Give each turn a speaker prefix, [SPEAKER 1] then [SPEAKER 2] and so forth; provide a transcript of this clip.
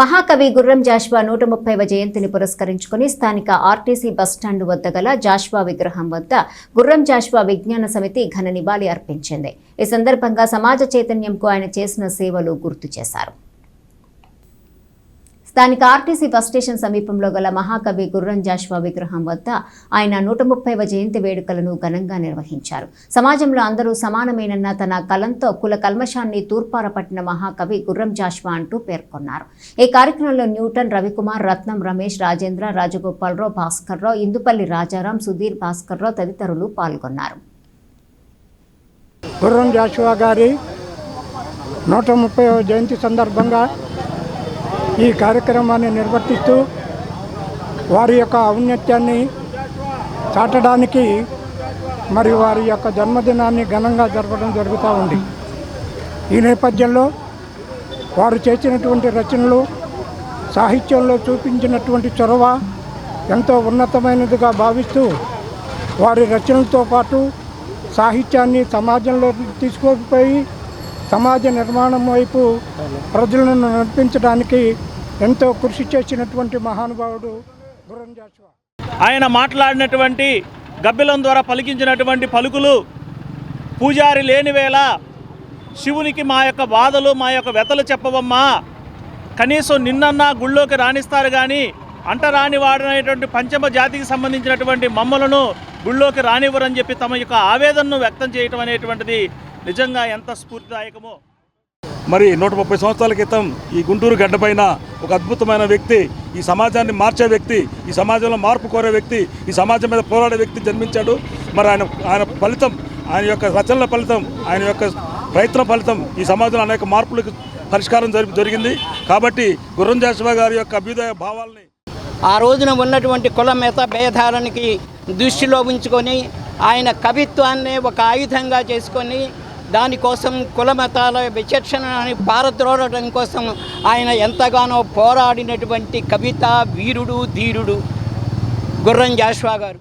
[SPEAKER 1] మహాకవి గుర్రం జాష్వా నూట ముప్పైవ జయంతిని పురస్కరించుకుని స్థానిక ఆర్టీసీ బస్టాండ్ వద్ద గల జాష్వా విగ్రహం వద్ద గుర్రం జాష్వా విజ్ఞాన సమితి ఘన నివాళి అర్పించింది. ఈ సందర్భంగా సమాజ చైతన్యంకు ఆయన చేసిన సేవలు గుర్తు చేశారు. స్థానిక ఆర్టీసీ బస్ స్టేషన్ సమీపంలో గల మహాకవి గుర్రం జాష్వా విగ్రహం వద్ద ఆయన నూట ముప్పైవ జయంతి వేడుకలను ఘనంగా నిర్వహించారు. సమాజంలో అందరూ సమానమేనన్న తన కలంతో కుల కల్మషాన్ని తూర్పార పట్టిన మహాకవి గుర్రం జాష్వా అంటూ పేర్కొన్నారు. ఈ కార్యక్రమంలో న్యూటన్ రవికుమార్ రత్నం రమేష్ రాజేంద్ర రాజగోపాలరావు భాస్కర్రావు ఇందుపల్లి రాజారాం సుధీర్ భాస్కర్రావు తదితరులు పాల్గొన్నారు.
[SPEAKER 2] గుర్రం జాషువా గారి నూట ముప్పై జయంతి సందర్భంగా ఈ కార్యక్రమాన్ని నిర్వర్తిస్తూ వారి యొక్క ఔన్నత్యాన్ని చాటడానికి మరియు వారి యొక్క జన్మదినాన్ని ఘనంగా జరపడం జరుగుతూ ఉంది. ఈ నేపథ్యంలో వారు చేసినటువంటి రచనలు సాహిత్యంలో చూపించినటువంటి చొరవ ఎంతో ఉన్నతమైనదిగా భావిస్తూ వారి రచనలతో పాటు సాహిత్యాన్ని సమాజంలో తీసుకుపోయి సమాజ నిర్మాణం వైపు ప్రజలను నడిపించడానికి ఎంతో కృషి చేసినటువంటి మహానుభావుడు జాషువా.
[SPEAKER 3] ఆయన మాట్లాడినటువంటి గబ్బిలం ద్వారా పలికించినటువంటి పలుకులు పూజారి లేని వేళ శివునికి మా యొక్క బాధలు మా యొక్క వ్యతలు చెప్పవమ్మా. కనీసం నిన్నన్నా గుళ్ళోకి రాణిస్తారు కానీ అంటరాని వాడనటువంటి పంచమ జాతికి సంబంధించినటువంటి మమ్మలను గుళ్ళోకి రానివ్వరని చెప్పి తమ యొక్క ఆవేదనను వ్యక్తం చేయటం అనేటువంటిది నిజంగా ఎంత స్ఫూర్తిదాయకమో.
[SPEAKER 4] మరి నూట ముప్పై సంవత్సరాల క్రితం ఈ గుంటూరు గడ్డపైన ఒక అద్భుతమైన వ్యక్తి ఈ సమాజాన్ని మార్చే వ్యక్తి ఈ సమాజంలో మార్పు కోరే వ్యక్తి ఈ సమాజం మీద పోరాడే వ్యక్తి జన్మించాడు. మరి ఆయన ఆయన ఫలితం ఆయన యొక్క రచనల ఫలితం ఆయన యొక్క ప్రయత్నం ఫలితం ఈ సమాజంలో అనేక మార్పులకు పరిష్కారం జరి జరిగింది. కాబట్టి గుర్రం జాషువా గారి యొక్క అభ్యుదయ భావాల్ని
[SPEAKER 5] ఆ రోజున ఉన్నటువంటి కుల మత భేదాలనికి దృష్టిలో ఉంచుకొని ఆయన కవిత్వాన్ని ఒక ఆయుధంగా చేసుకొని దానికోసం కుల మతాల విచక్షణని పారద్రోడటం కోసం ఆయన ఎంతగానో పోరాడినటువంటి కవిత వీరుడు ధీరుడు గుర్రం జాష్వా గారు.